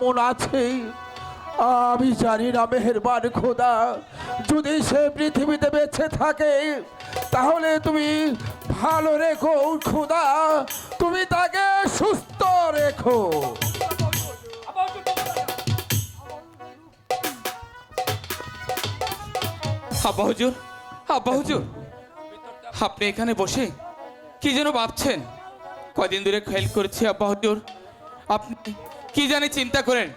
মন আছে। আমি জানি না, মেহেরবান খোদা, যদি সে পৃথিবীতে বেঁচে থাকে, তাহলে তুমি ভালো রেখো খোদা, তুমি তাকে সুস্থ রেখো। আব্বা হুজুর আব্বা হুজুর, আপনি এখানে বসে কি যেন ভাবছেন? কদিন ধরে খেয়াল করেছি আব্বা হুজুর, আপনি কি জানি চিন্তা করেন?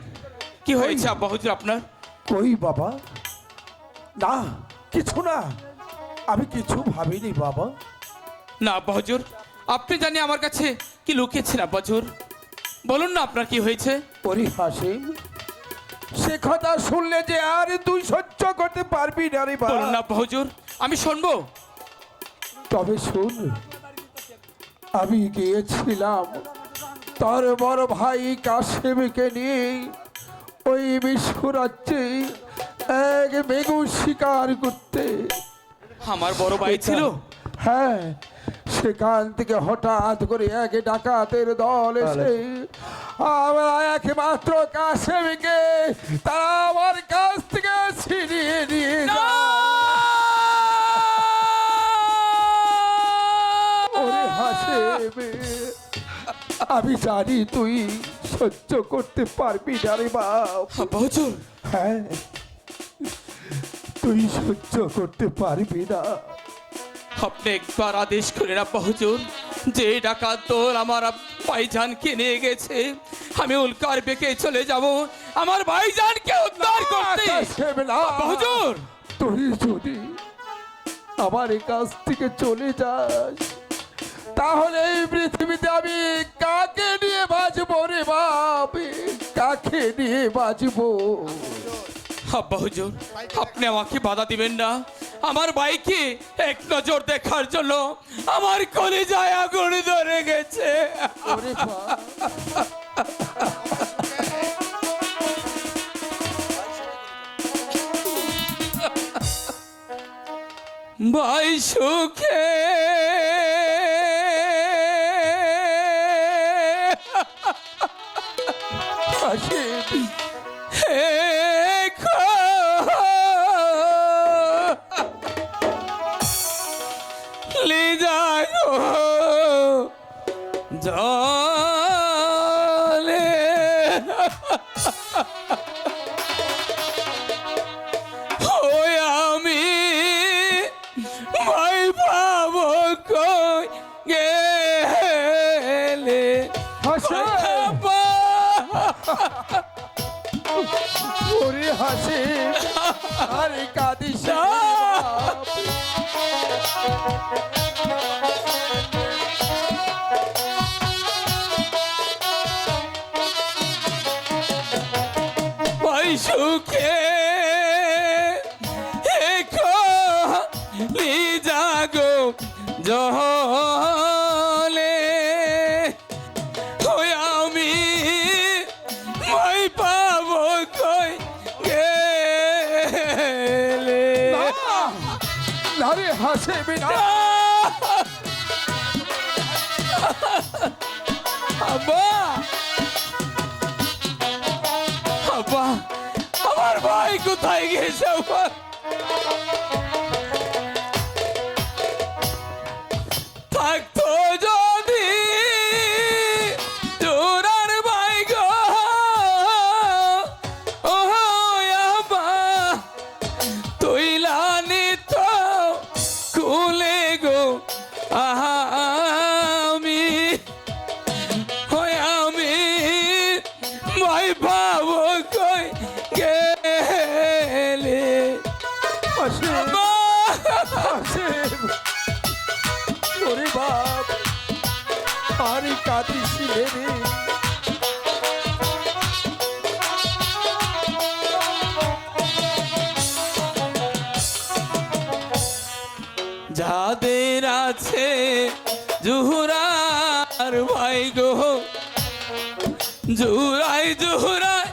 কি হয়েছে আব্বা হুজুর আপনার? কই বাবা না কিছু না। আমি কিছু ভাবিনি বাবা। না আব্বা হুজুর আপনি জানি আমার কাছে কি লুকিয়েছেন আব্বা হুজুর। বলুন না আপনার কি হয়েছে? ওরে হাসিম সে কথা শুনলে যে আর তুই সহ্য করতে পারবি না রে বাবা। বলুন না আব্বা হুজুর আমি শুনব? তবে শুন আমি গিয়েছিলাম। তার বড় ভাই কাশেমকে নিয়ে ওই বিশ্বরাজ্যে এক বেগু শিকার করতে। আমার বড় ভাই ছিল? হ্যাঁ সেখান থেকে হঠাৎ করে এক ডাকাতের দল এসে আমরা একমাত্র কাশেমকে তারা আমার কাছ থেকে ছিনিয়ে নিয়ে যায় ওরে হাসে আমি জানি তুই সহ্য করতে পারবি না রে বাপ হুজুর। হ্যাঁ তুই সহ্য করতে পারবি না। আপনি একবার আদেশ করেন আব্বা হুজুর যে ডাকাত দল আমার ভাইজানকে নিয়ে গেছে আমি উল্কার বেঁকে চলে যাব আমার ভাইজানকে উদ্ধার করতে। না। আব্বা হুজুর। তুই যদি আমার এই কাছ থেকে চলে যাস তাহলে এই পৃথিবীতে আমি কাকে নিয়ে বাঁচবো রে বাপ? কাকে নিয়ে বাঁচবো? আব্বা হুজুর আপনি আমাকে বাধা দিবেন না। আমার ভাইকে এক নজর দেখার জন্য আমার কলিজায় আগুন ধরে গেছে। ভাই সুখে থাকে হে জলে ওই আমি ভাই পাব কই গেলে হাসা ওরে হাসিম আরে কাঁদিস সুখে এখো জাগো জহলে আব্বা! আব্বা, আমার ভাই কোথায় গেছে আব্বা? থাকতো যদি তোরার ভাই গো। ও আব্বা তৈলানি তো কুলে গো। আমি যাদের আছে জুহুরার ভাই গো। জুরাই জুহুরাই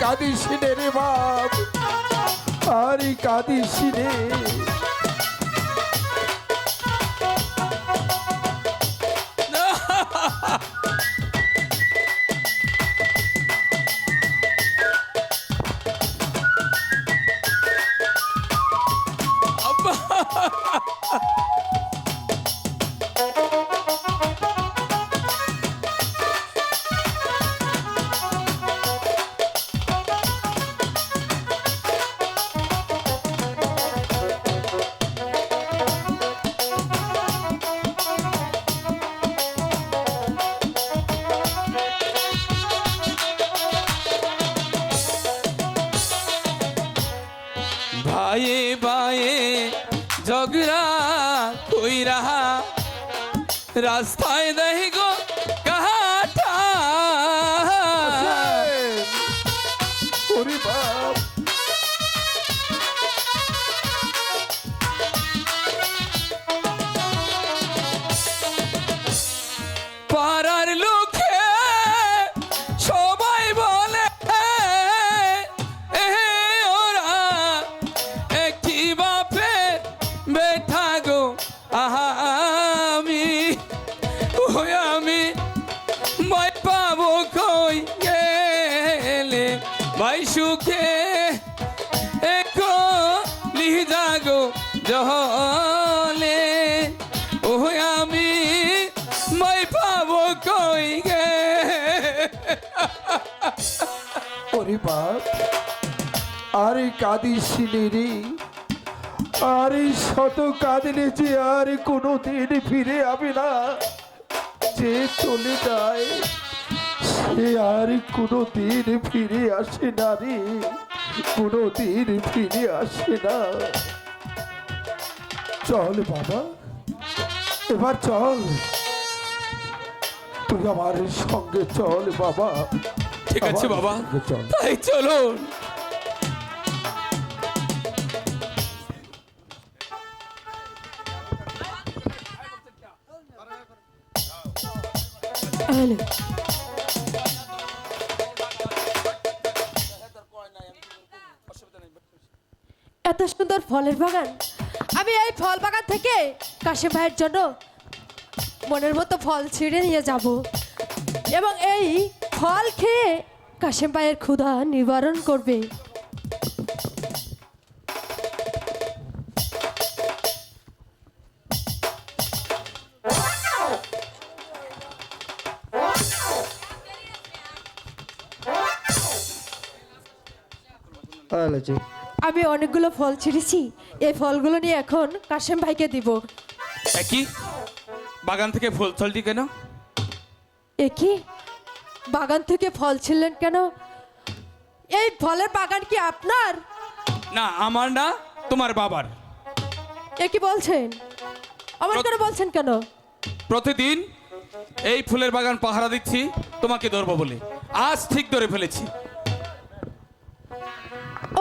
কাঁদিস রে বাপ। আরে কাঁদিস রে রাস্তায় দেহি গো। ভাই সুখে একো লিজা গো জহলে। ওই আমি মাই পাবো কই গে। ওরে বাপ, আরে কাঁদিস নে রে। আরে শত কাঁদিলে যে আর কোনো দিন ফিরে হবে না। যে চলে যায় সে আর কোনো দিন ফিরে আসে না রে। কোনো দিন ফিরে আসে না। চল বাবা এবার চল। তুই আমার সঙ্গে চল বাবা। ঠিক আছে বাবা। চল। তাই চলুন। হ্যালো। ফলের বাগান। আমি এই ফল বাগান থেকে কাশিম ভাইয়ের জন্য মনের মতো ফল ছিঁড়ে নিয়ে যাব। এবং এই ফল খেয়ে কাশিম ভাইয়ের ক্ষুধা নিবারণ করবে। আমি অনেকগুলো ফল ছিঁড়েছি। এই ফলগুলো নিয়ে এখন কাশেম ভাইকে দিব। একই বাগান থেকে ফুল থলটি কেন? এ কি? বাগান থেকে ফল ছিলেন কেন? এই ফলের বাগান কি আপনার? না আমার না তোমার বাবার। এ কি বলছেন? আমার কেন বলছেন কেন? প্রতিদিন এই ফুলের বাগান পাহারা দিচ্ছি তোমাকে ধরবো বলে। আজ ঠিক ধরে ফেলেছি।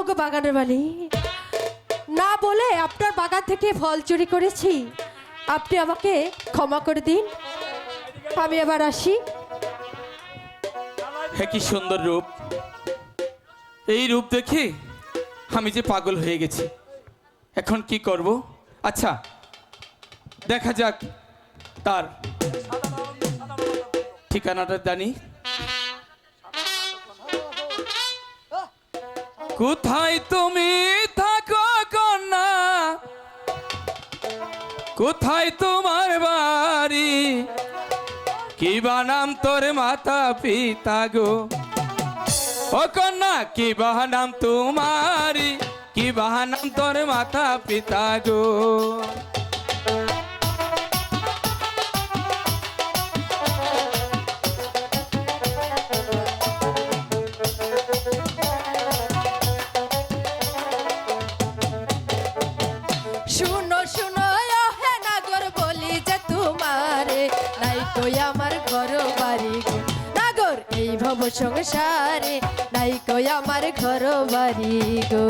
ওগো বাগানের বালি। না বলে আপনার বাগান থেকে ফল চুরি করেছি। আপনি আমাকে ক্ষমা করে দিন। আমি এবার আসি। হ্যাঁ কি সুন্দর রূপ। এই রূপ দেখে আমি যে পাগল হয়ে গেছি। এখন কি করব? আচ্ছা দেখা যাক তার ঠিকানাটা জানি। কোথায় তুমি থাকো কন্যা? কোথায় তোমার বাড়ি? কি বানাম তোর মাতা পিতা গো? ও কন্যা, কি বাহানাম তোমারি কি বাহানাম তোর মাতা পিতা গো? সংসারে নাই কই আমার ঘর বাড়ি গো।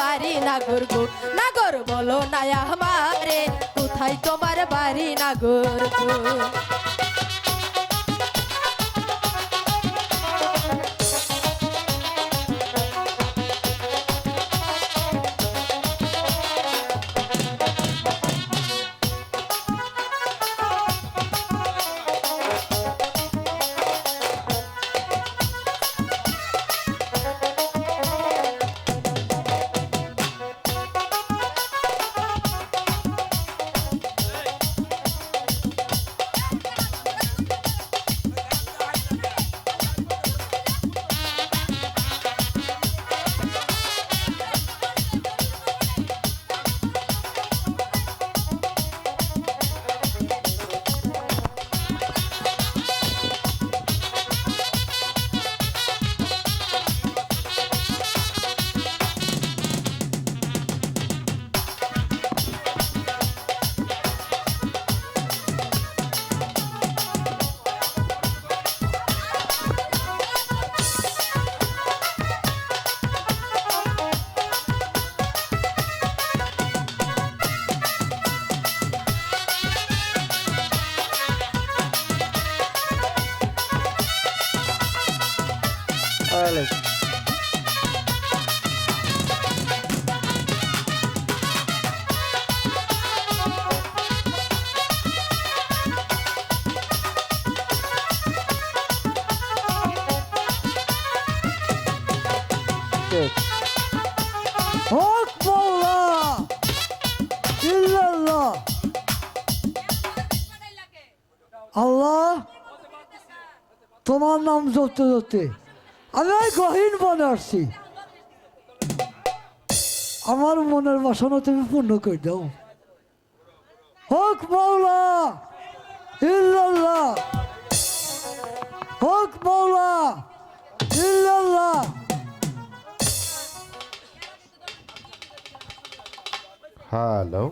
বাড়ি নাগর গো নাগর বলো না আমারে কোথায় তোমার বাড়ি নাগর গো তোমার নাম জপতে জপতে আমি এই গহীন বনে আসছি। আমার মনের বাসনা তুমি পূর্ণ করে দাও। হক মাওলা, ইল্লাল্লাহ। হক মাওলা, ইল্লাল্লাহ। হ্যালো।